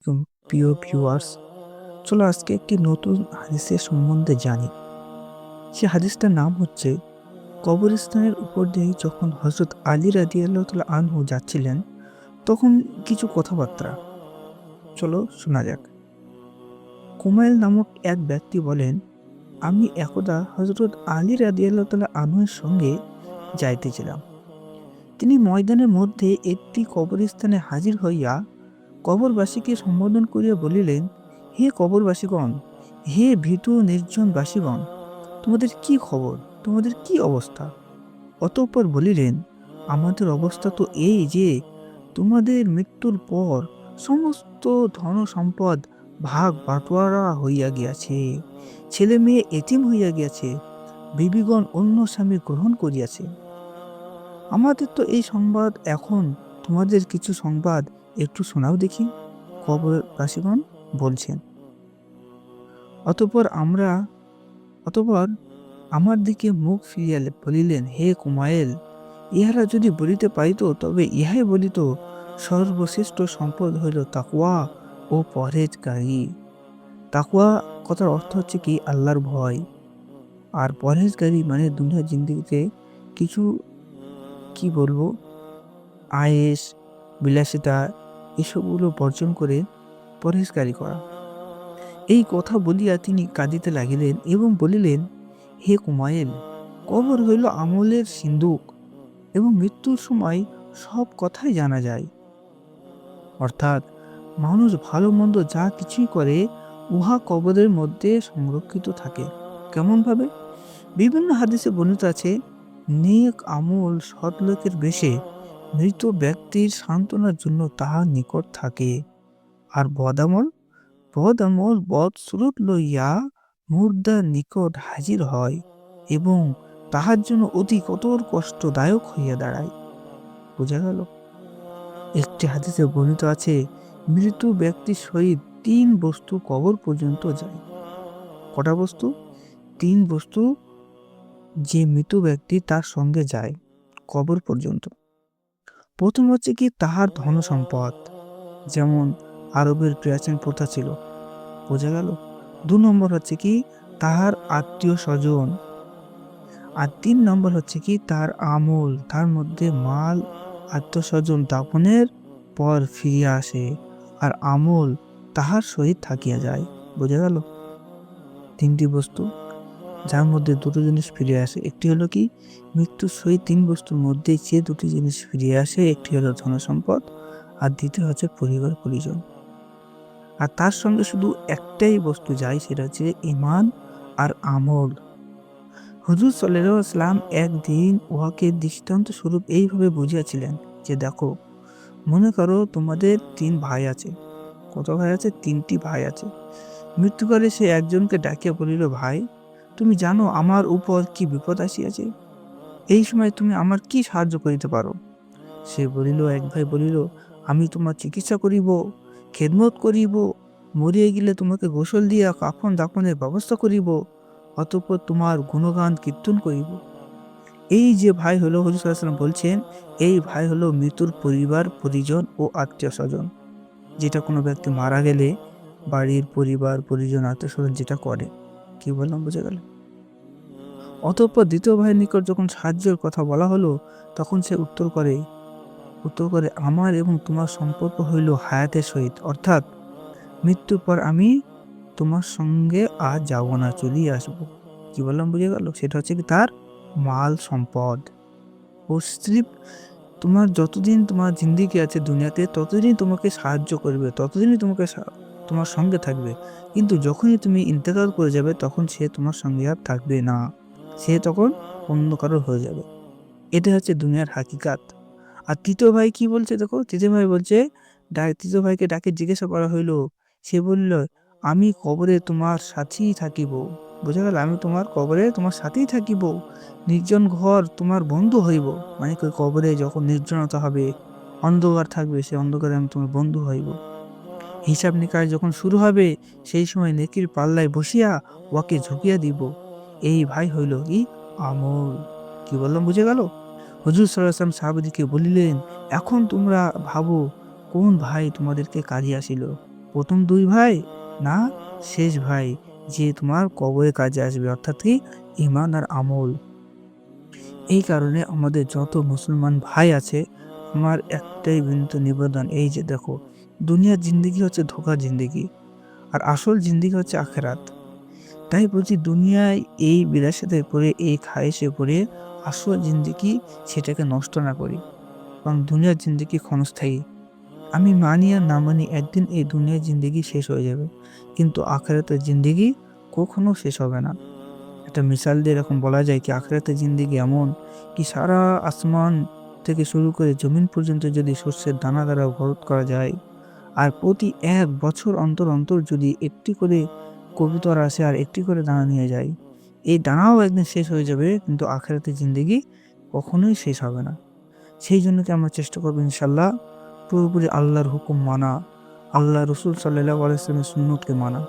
আলাইকুম প্রিয় ভিউয়ার্স চলো আজকে একটি নতুন হাদিসের সম্বন্ধে জানি। সে হাদিসটার নাম হচ্ছে, কবরস্থানের উপর দিয়ে যখন হজরত আলী রাজি আল্লাহ আনহু যাচ্ছিলেন, তখন কিছু কথাবার্তা। চলো শোনা যাক। কুমাইল নামক এক ব্যক্তি বলেন, আমি একদা হজরত আলী রাজি আল্লাহ তাল্লাহ আনহুর সঙ্গে যাইতেছিলাম। তিনি ময়দানের মধ্যে একটি কবরস্থানে হাজির হইয়া কবরবাসীকে সম্বোধন করিয়া বলিলেন, হে কবরবাসীগণ, হে ভীতু নির্জন বাসীগণ, তোমাদের কি খবর? তোমাদের কি অবস্থা? অতঃপর বলিলেন, আমাদের অবস্থা তো এই যে, তোমাদের মৃত্যুর পর সমস্ত ধন সম্পদ ভাগ বাটোয়ারা হইয়া গিয়াছে, ছেলে মেয়ে এতিম হইয়া গিয়াছে, বিবিগণ অন্য স্বামী গ্রহণ করিয়াছে। আমাদের তো এই সংবাদ এখন তোমাদের কিছু সংবাদ একটু শোনাও দেখি কবরবাসীগণ বলছেন। অতপর আমরা, অতপর আমার দিকে মুখ ফিরিয়া বলিলেন, হে কুমায়েল, ইহারা যদি বলিতে পারিত, তবে ইহাই বলিত, সর্বশ্রেষ্ঠ সম্পদ হইল তাকুয়া ও পরহেজগারী। তাকুয়া কথার অর্থ হচ্ছে কি? আল্লাহর ভয়। আর পরহেজগারী মানে দুনিয়া জিন্দিগিতে কিছু, কি বলব? আয়েস বিলাসিতা এসবগুলো বর্জন করে পরহেজগারি করা। এই কথা বলিয়া তিনি কাঁদিতে লাগিলেন এবং বলিলেন, হে কুমায়েল, কবর হইল আমলের সিন্দুক এবং মৃত্যুর সময় সব কথাই জানা যায়। অর্থাৎ মানুষ ভালো মন্দ যা কিছুই করে, উহা কবরের মধ্যে সংরক্ষিত থাকে। কেমনভাবে? বিভিন্ন হাদিসে বর্ণিত আছে, নেক আমল সৎ লোকের বেশে মৃত ব্যক্তির সান্ত্বনার জন্য তাহার নিকট থাকে। আর বদামল বদামল বদ স্রোত লইয়া মুর্দার নিকট হাজির হয় এবং তাহার জন্য অতি কঠোর কষ্টদায়ক হইয়া দাঁড়ায়। বোঝা গেল? একটি হাদিসে বর্ণিত আছে, মৃত ব্যক্তির সহিত তিন বস্তু কবর পর্যন্ত যায়। কটা বস্তু? তিন বস্তু যে মৃত ব্যক্তি তার সঙ্গে যায় কবর পর্যন্ত। প্রথম হচ্ছে কি তাহার ধন সম্পদ যেমন আরবের প্রাচীন প্রথা ছিল। বোঝা গেল? দু নম্বর হচ্ছে কি তাহার আত্মীয় স্বজন। আর তিন নম্বর হচ্ছে কি তার আমল, তার মধ্যে মাল, আত্মীয় স্বজন দাপনের পর ফিরিয়ে আসে আর আমল তাহার সহিত থাকিয়া যায়। বোঝা গেল? তিনটি বস্তু। যার মধ্যে দুটো জিনিস ফিরে আসে। একটি হলো কি মৃত্যুর সহিত তিন বস্তুর মধ্যে যে দুটি জিনিস ফিরে আসে, একটি হলো ধনসম্পদ আর দ্বিতীয় হচ্ছে পরিবার পরিজন। আর তার সঙ্গে শুধু একটাই বস্তু যায়, সেটা হচ্ছে ইমান আর আমল। হুজুর সাল্লাম একদিন উহাকে দৃষ্টান্ত স্বরূপ এইভাবে বুঝিয়াছিলেন যে, দেখো, মনে করো তোমাদের তিন ভাই আছে। কত ভাই আছে? তিনটি ভাই আছে। মৃত্যুকালে সে একজনকে ডাকিয়া বলিল, ভাই তুমি জানো আমার উপর কি বিপদ আসিয়াছে? এই সময় তুমি আমার কি সাহায্য করিতে পারো? সে বলিল, এক ভাই বলিল, আমি তোমার চিকিৎসা করিব, খেদমত করিব, মরিয়া গেলে তোমাকে গোসল দিয়া কাফন দাফনের ব্যবস্থা করিব, অতঃপর তোমার গুণগান কীর্তন করিব। এই যে ভাই হলো হজুরাম বলছেন, এই ভাই হলো মৃত্যুর পরিবার, পরিজন ও আত্মীয় স্বজন যেটা কোনো ব্যক্তি মারা গেলে বাড়ির পরিবার, পরিজন আত্মীয় স্বজন যেটা করে। কি বললাম, বুঝে গেল? অতঃপর দ্বিতীয় ভাইয়ের নিকট যখন সাহায্যের কথা বলা হলো, তখন সে উত্তর করে উত্তর করে, আমার এবং তোমার সম্পর্ক হইল হায়াতের সহিত। অর্থাৎ মৃত্যুর পর আমি তোমার সঙ্গে আর যাব না, চলিয়ে আসব। কি বললাম, বুঝে গেল? সেটা হচ্ছে কি তার মাল সম্পদ। ও স্ত্রী, তোমার যতদিন তোমার জিন্দিগি আছে দুনিয়াতে, ততদিনই তোমাকে সাহায্য করবে, ততদিনই তোমাকে তোমার সঙ্গে থাকবে। কিন্তু যখনই তুমি ইন্তেকাল করে যাবে, তখন সে তোমার সঙ্গে আর থাকবে না। সে তখন অন্য কারোর হয়ে যাবে। এটা হচ্ছে দুনিয়ার হাকিকাত। আর তৃতীয় ভাই কি বলছে দেখো? তৃতীয় ভাই বলছে তৃতীয় ভাইকে ডাকে জিজ্ঞাসা করা হইল। সে বলল, আমি কবরে তোমার সাথেই থাকিব। বোঝা গেল, আমি তোমার কবরে তোমার সাথেই থাকিব। নির্জন ঘর তোমার বন্ধু হইব। মানে কবরে যখন নির্জনতা হবে, অন্ধকার থাকবে, সে অন্ধকারে আমি তোমার বন্ধু হইব। হিসাব নিকাশ যখন শুরু হবে, সেই সময় নেকির পাল্লায় বসিয়া ওয়াকে ঝুঁকিয়া দিব। এই ভাই হইল কি? আমল। কি বললাম, বুঝে গেল? হজুর সাল্লাম সাহাবদিকে বলিলেন, এখন তোমরা ভাবো, কোন ভাই তোমাদেরকে কাজে আসিল? প্রথম দুই ভাই না শেষ ভাই, যে তোমার কবরে কাজে আসবে, অর্থাৎ কি ইমান আর আমল? এই কারণে আমাদের যত মুসলমান ভাই আছে, আমার একটাই বিনীত নিবেদন এই যে দেখো দুনিয়ার জিন্দিগি হচ্ছে ধোকা জিন্দিগি, আর আসল জিন্দিগি হচ্ছে আখেরাত। তাই বলছি দুনিয়ায় এই বিলাসিতে পড়ে এই খায়েসে পড়ে আসল জিন্দিগি সেটাকে নষ্ট না করি এবং দুনিয়ার জিন্দিগি ক্ষণস্থায়ী। আমি মানি আর না মানি একদিন এই দুনিয়ার জিন্দিগি শেষ হয়ে যাবে, কিন্তু আখেরাতের জিন্দিগি কখনো শেষ হবে না। একটা মিসাল দিয়ে এরকম বলা যায় কি, আখেরাতের জিন্দিগি এমন কি সারা আসমান থেকে শুরু করে জমিন পর্যন্ত যদি শস্যের দানা দ্বারা ভরত করা যায় আর প্রতি এক বছর অন্তর অন্তর যদি একটি করে কবুতর আসে আর একটি করে দানা নিয়ে যায়, এই দানাও একদিন শেষ হয়ে যাবে, কিন্তু আখেরাতে জিন্দগি কখনোই শেষ হবে না। সেই জন্য কি আমরা চেষ্টা করব ইনশাল্লাহ পুরোপুরি আল্লাহর হুকুম মানা, আল্লাহ রসুল সাল্লাহ আলাইসলামের সুন্নতকে মানা।